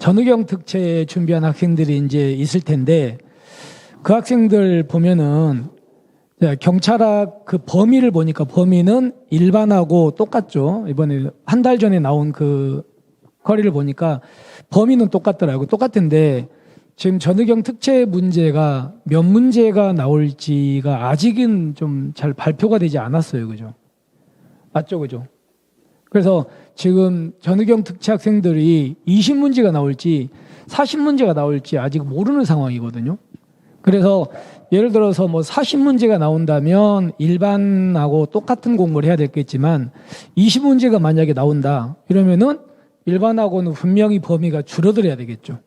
전후경 특채 준비한 학생들이 이제 있을 텐데 그 학생들 보면은 자, 경찰학 그 범위를 보니까 범위는 일반하고 똑같죠. 이번에 한 달 전에 나온 그 커리를 보니까 범위는 똑같더라고요. 똑같은데 지금 전의경 특채 문제가 몇 문제가 나올지가 아직은 좀 잘 발표가 되지 않았어요. 그죠? 맞죠? 그죠? 그래서 지금 전의경 특채 학생들이 20문제가 나올지 40문제가 나올지 아직 모르는 상황이거든요. 그래서 예를 들어서 뭐 40문제가 나온다면 일반하고 똑같은 공부를 해야 되겠지만 20문제가 만약에 나온다. 이러면은 일반하고는 분명히 범위가 줄어들어야 되겠죠.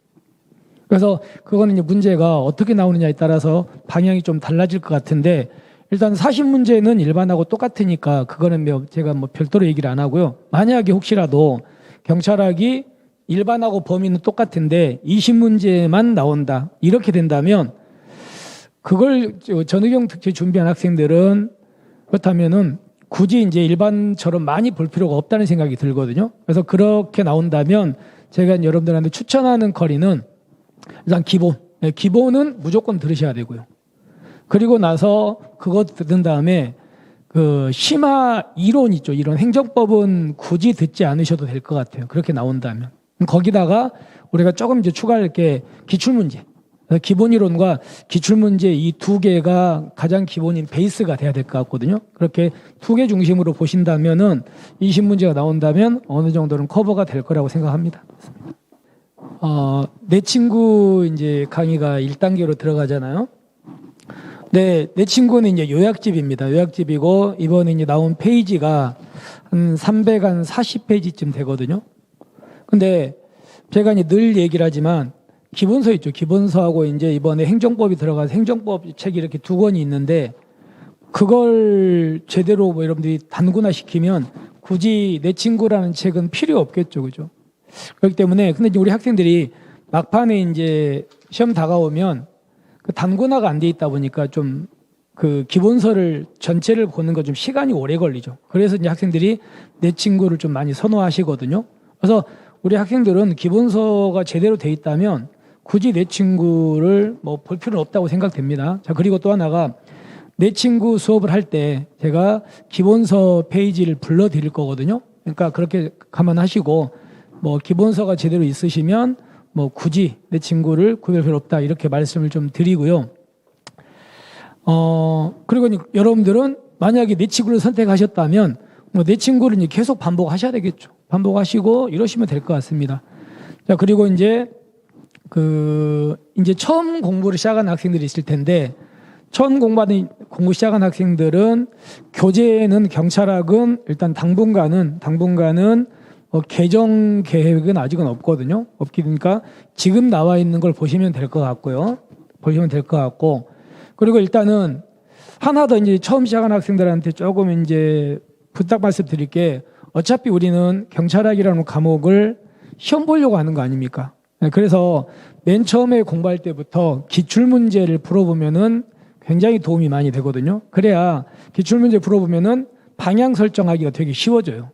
그래서 그거는 이제 문제가 어떻게 나오느냐에 따라서 방향이 좀 달라질 것 같은데 일단 40문제는 일반하고 똑같으니까 그거는 뭐 제가 뭐 별도로 얘기를 안 하고요. 만약에 혹시라도 경찰학이 일반하고 범위는 똑같은데 20문제만 나온다. 이렇게 된다면 그걸 저 전의경 특채 준비한 학생들은 그렇다면은 굳이 이제 일반처럼 많이 볼 필요가 없다는 생각이 들거든요. 그래서 그렇게 나온다면 제가 여러분들한테 추천하는 커리는 일단 기본. 네, 기본은 무조건 들으셔야 되고요. 그리고 나서 그거 듣는 다음에 그 심화 이론 있죠. 이론 행정법은 굳이 듣지 않으셔도 될 것 같아요. 그렇게 나온다면. 거기다가 우리가 조금 이제 추가할 게 기출문제. 기본 이론과 기출 문제 이 두 개가 가장 기본인 베이스가 돼야 될 것 같거든요. 그렇게 두 개 중심으로 보신다면은 20문제가 나온다면 어느 정도는 커버가 될 거라고 생각합니다. 어, 내 친구 이제 강의가 1단계로 들어가잖아요. 네, 내 친구는 이제 요약집입니다. 요약집이고 이번에 이제 나온 페이지가 한 340페이지쯤 되거든요. 근데 제가 이제 늘 얘기를 하지만 기본서 있죠. 기본서하고 이제 이번에 행정법이 들어가서 행정법 책이 이렇게 두 권이 있는데 그걸 제대로 뭐 여러분들이 단군화 시키면 굳이 내 친구라는 책은 필요 없겠죠. 그죠? 그렇기 때문에 근데 이제 우리 학생들이 막판에 이제 시험 다가오면 그 단군화가 안 돼 있다 보니까 좀 그 기본서를 전체를 보는 거 좀 시간이 오래 걸리죠. 그래서 이제 학생들이 내 친구를 좀 많이 선호하시거든요. 그래서 우리 학생들은 기본서가 제대로 돼 있다면 굳이 내 친구를 뭐 볼 필요는 없다고 생각됩니다. 자, 그리고 또 하나가 내 친구 수업을 할 때 제가 기본서 페이지를 불러 드릴 거거든요. 그러니까 그렇게 감안하시고 뭐 기본서가 제대로 있으시면 뭐 굳이 내 친구를 구별 필요 없다 이렇게 말씀을 좀 드리고요. 어, 그리고 여러분들은 만약에 내 친구를 선택하셨다면 뭐 내 친구를 이제 계속 반복하셔야 되겠죠. 반복하시고 이러시면 될 것 같습니다. 자, 그리고 이제 그 이제 처음 공부를 시작한 학생들이 있을 텐데 처음 공부하는 공부 시작한 학생들은 교재는 경찰학은 일단 당분간은 당분간은 어, 개정 계획은 아직은 없거든요. 없기 니까 지금 나와 있는 걸 보시면 될 것 같고요. 보시면 될 것 같고 그리고 일단은 하나 더 이제 처음 시작한 학생들한테 조금 이제 부탁 말씀 드릴 게 어차피 우리는 경찰학이라는 과목을 시험 보려고 하는 거 아닙니까? 네, 그래서 맨 처음에 공부할 때부터 기출 문제를 풀어보면은 굉장히 도움이 많이 되거든요. 그래야 기출 문제 풀어보면은 방향 설정하기가 되게 쉬워져요.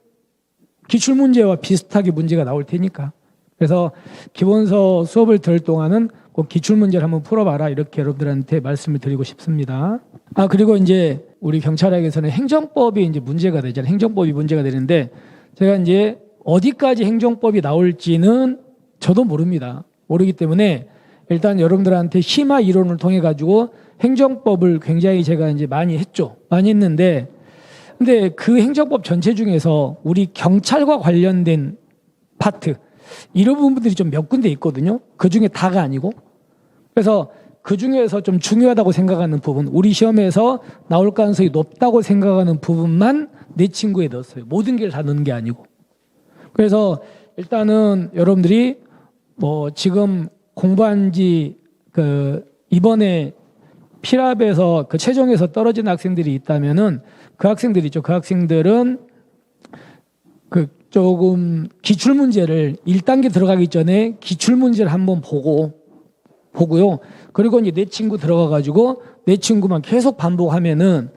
기출 문제와 비슷하게 문제가 나올 테니까. 그래서 기본서 수업을 들을 동안은 꼭 기출 문제를 한번 풀어봐라 이렇게 여러분들한테 말씀을 드리고 싶습니다. 아 그리고 이제 우리 경찰학에서는 행정법이 이제 문제가 되잖아요. 행정법이 문제가 되는데 제가 이제 어디까지 행정법이 나올지는 저도 모릅니다. 모르기 때문에 일단 여러분들한테 심화 이론을 통해 가지고 행정법을 굉장히 제가 이제 많이 했죠. 많이 했는데 근데 그 행정법 전체 중에서 우리 경찰과 관련된 파트 이런 부분들이 좀 몇 군데 있거든요. 그 중에 다가 아니고 그래서 그 중에서 좀 중요하다고 생각하는 부분, 우리 시험에서 나올 가능성이 높다고 생각하는 부분만 내 친구에 넣었어요. 모든 게 다 넣은 게 아니고. 그래서 일단은 여러분들이 뭐 지금 공부한 지 그 이번에 피랍에서 그 최종에서 떨어진 학생들이 있다면은 그 학생들이죠. 그 학생들은 그 조금 기출 문제를 1단계 들어가기 전에 기출 문제를 한번 보고 보고요. 그리고 이제 내 친구 들어가 가지고 내 친구만 계속 반복하면은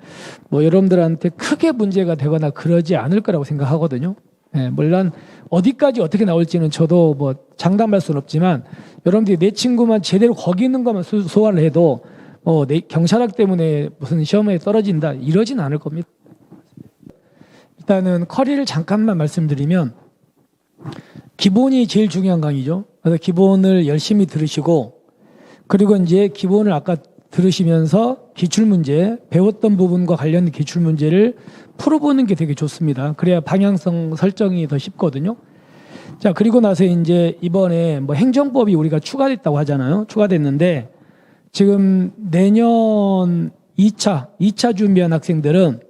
뭐 여러분들한테 크게 문제가 되거나 그러지 않을 거라고 생각하거든요. 예, 물론 어디까지 어떻게 나올지는 저도 뭐 장담할 수는 없지만 여러분들이 내 친구만 제대로 거기 있는 것만 소- 소화를 해도 어, 내 경찰학 때문에 무슨 시험에 떨어진다 이러진 않을 겁니다. 일단은 커리를 잠깐만 말씀드리면 기본이 제일 중요한 강의죠. 그래서 기본을 열심히 들으시고 그리고 이제 기본을 아까 들으시면서 기출 문제 배웠던 부분과 관련된 기출 문제를 풀어보는 게 되게 좋습니다. 그래야 방향성 설정이 더 쉽거든요. 자 그리고 나서 이제 이번에 뭐 행정법이 우리가 추가됐다고 하잖아요. 추가됐는데 지금 내년 2차 2차 준비한 학생들은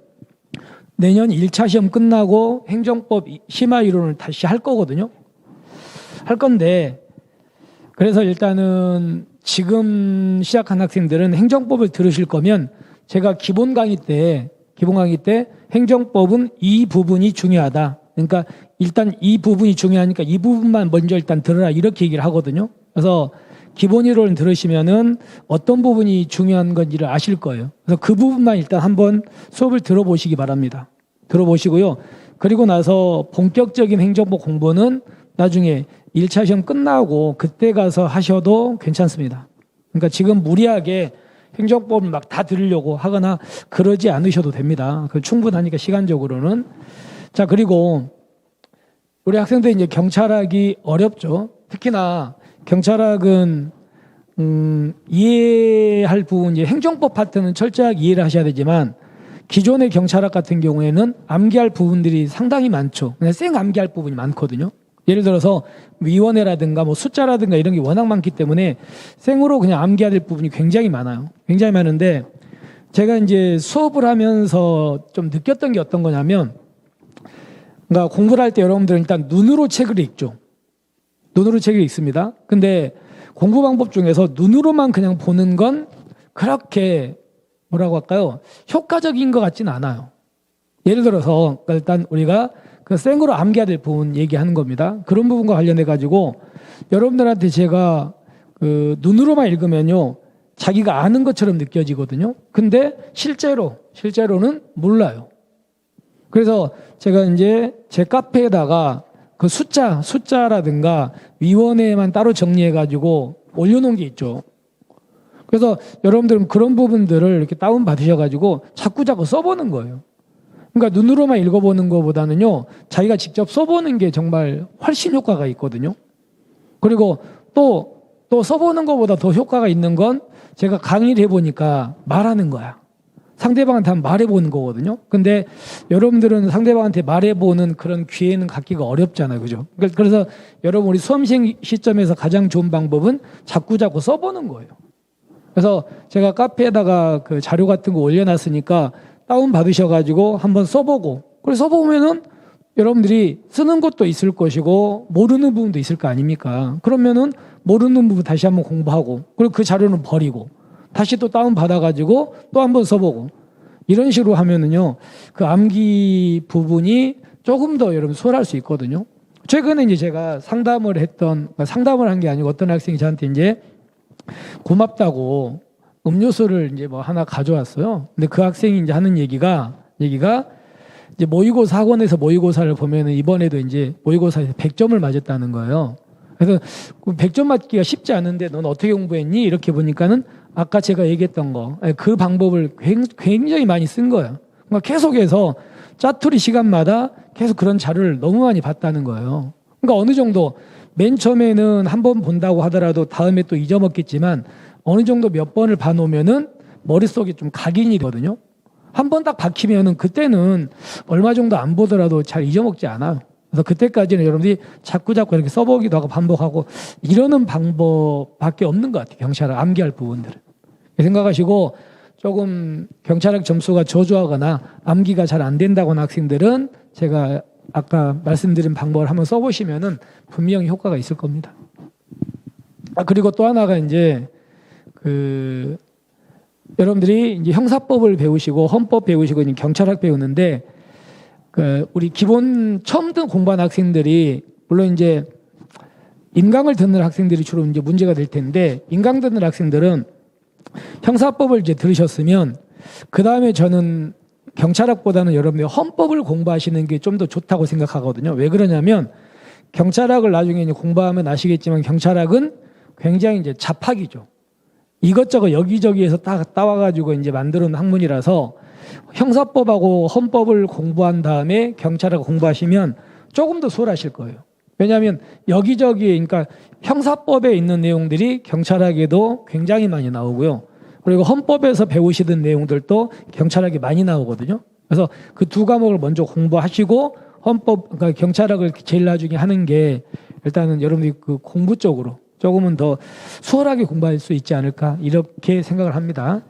내년 1차 시험 끝나고 행정법 심화 이론을 다시 할 거거든요. 할 건데 그래서 일단은 지금 시작한 학생들은 행정법을 들으실 거면 제가 기본 강의 때 기본 강의 때 행정법은 이 부분이 중요하다. 그러니까 일단 이 부분이 중요하니까 이 부분만 먼저 일단 들으라 이렇게 얘기를 하거든요. 그래서 기본 이론을 들으시면은 어떤 부분이 중요한 건지를 아실 거예요. 그래서 그 부분만 일단 한번 수업을 들어보시기 바랍니다. 들어보시고요. 그리고 나서 본격적인 행정법 공부는 나중에 1차 시험 끝나고 그때 가서 하셔도 괜찮습니다. 그러니까 지금 무리하게 행정법을 막 다 들으려고 하거나 그러지 않으셔도 됩니다. 그 충분하니까 시간적으로는. 자, 그리고 우리 학생들 이제 경찰학이 어렵죠. 특히나 경찰학은 음, 이해할 부분, 이제 행정법 파트는 철저하게 이해를 하셔야 되지만 기존의 경찰학 같은 경우에는 암기할 부분들이 상당히 많죠. 그냥 생 암기할 부분이 많거든요. 예를 들어서 위원회라든가 뭐 숫자라든가 이런 게 워낙 많기 때문에 생으로 그냥 암기해야 될 부분이 굉장히 많아요. 굉장히 많은데 제가 이제 수업을 하면서 좀 느꼈던 게 어떤 거냐면 그러니까 공부를 할 때 여러분들은 일단 눈으로 책을 읽죠. 눈으로 책을 읽습니다. 근데 공부 방법 중에서 눈으로만 그냥 보는 건 그렇게 뭐라고 할까요? 효과적인 것 같지는 않아요. 예를 들어서 일단 우리가 그 생으로 암기해야 될 부분 얘기하는 겁니다. 그런 부분과 관련해 가지고 여러분들한테 제가 그 눈으로만 읽으면요 자기가 아는 것처럼 느껴지거든요. 근데 실제로 실제로는 몰라요. 그래서 제가 이제 제 카페에다가 그 숫자 숫자라든가 위원회만 따로 정리해 가지고 올려놓은 게 있죠. 그래서 여러분들은 그런 부분들을 이렇게 다운 받으셔 가지고 자꾸 자꾸 써보는 거예요. 그러니까 눈으로만 읽어보는 것보다는요, 자기가 직접 써보는 게 정말 훨씬 효과가 있거든요. 그리고 또, 또 써보는 것보다 더 효과가 있는 건 제가 강의를 해보니까 말하는 거야. 상대방한테 한번 말해보는 거거든요. 근데 여러분들은 상대방한테 말해보는 그런 기회는 갖기가 어렵잖아요. 그죠? 그러니까 그래서 여러분 우리 수험생 시점에서 가장 좋은 방법은 자꾸 자꾸 써보는 거예요. 그래서 제가 카페에다가 그 자료 같은 거 올려놨으니까 다운 받으셔가지고 한번 써보고 그래서 써보면은 여러분들이 쓰는 것도 있을 것이고 모르는 부분도 있을 거 아닙니까? 그러면은 모르는 부분 다시 한번 공부하고 그리고 그 자료는 버리고 다시 또 다운 받아가지고 또 한번 써보고 이런 식으로 하면은요 그 암기 부분이 조금 더 여러분 수월할 수 있거든요. 최근에 이제 제가 상담을 했던 그러니까 상담을 한 게 아니고 어떤 학생이 저한테 이제 고맙다고 음료수를 이제 뭐 하나 가져왔어요. 근데 그 학생이 이제 하는 얘기가 얘기가 이제 모의고사 학원에서 모의고사를 보면은 이번에도 이제 모의고사에서 100점을 맞았다는 거예요. 그래서 그 100점 맞기가 쉽지 않은데 넌 어떻게 공부했니? 이렇게 보니까는 아까 제가 얘기했던 거 그 방법을 굉- 굉장히 많이 쓴 거예요. 그러니까 계속해서 짜투리 시간마다 계속 그런 자료를 너무 많이 봤다는 거예요. 그러니까 어느 정도 맨 처음에는 한 번 본다고 하더라도 다음에 또 잊어먹겠지만 어느 정도 몇 번을 봐놓으면은 머릿속에 좀 각인이 되거든요. 한 번 딱 박히면은 그때는 얼마 정도 안 보더라도 잘 잊어먹지 않아요. 그래서 그때까지는 여러분들이 자꾸 자꾸 이렇게 써보기도 하고 반복하고 이러는 방법밖에 없는 것 같아요. 경찰을 암기할 부분들은. 생각하시고 조금 경찰학 점수가 저조하거나 암기가 잘 안 된다거나 학생들은 제가 아까 말씀드린 방법을 한번 써보시면은 분명히 효과가 있을 겁니다. 아 그리고 또 하나가 이제 그 여러분들이 이제 형사법을 배우시고 헌법 배우시고 경찰학 배우는데 그 우리 기본 처음 든 공부한 학생들이 물론 이제 인강을 듣는 학생들이 주로 이제 문제가 될 텐데 인강 듣는 학생들은 형사법을 이제 들으셨으면 그 다음에 저는 경찰학보다는 여러분들 헌법을 공부하시는 게 좀 더 좋다고 생각하거든요. 왜 그러냐면 경찰학을 나중에 공부하면 아시겠지만 경찰학은 굉장히 이제 잡학이죠. 이것저것 여기저기에서 딱 따와가지고 이제 놓은 학문이라서 형사법하고 헌법을 공부한 다음에 경찰학 공부하시면 조금 더 수월하실 거예요. 왜냐하면 여기저기 그러니까 형사법에 있는 내용들이 경찰학에도 굉장히 많이 나오고요. 그리고 헌법에서 배우시던 내용들도 경찰학에 많이 나오거든요. 그래서 그 두 과목을 먼저 공부하시고 헌법 그러니까 경찰학을 제일 나중에 하는 게 일단은 여러분들이 그 공부 쪽으로 조금은 더 수월하게 공부할 수 있지 않을까 이렇게 생각을 합니다.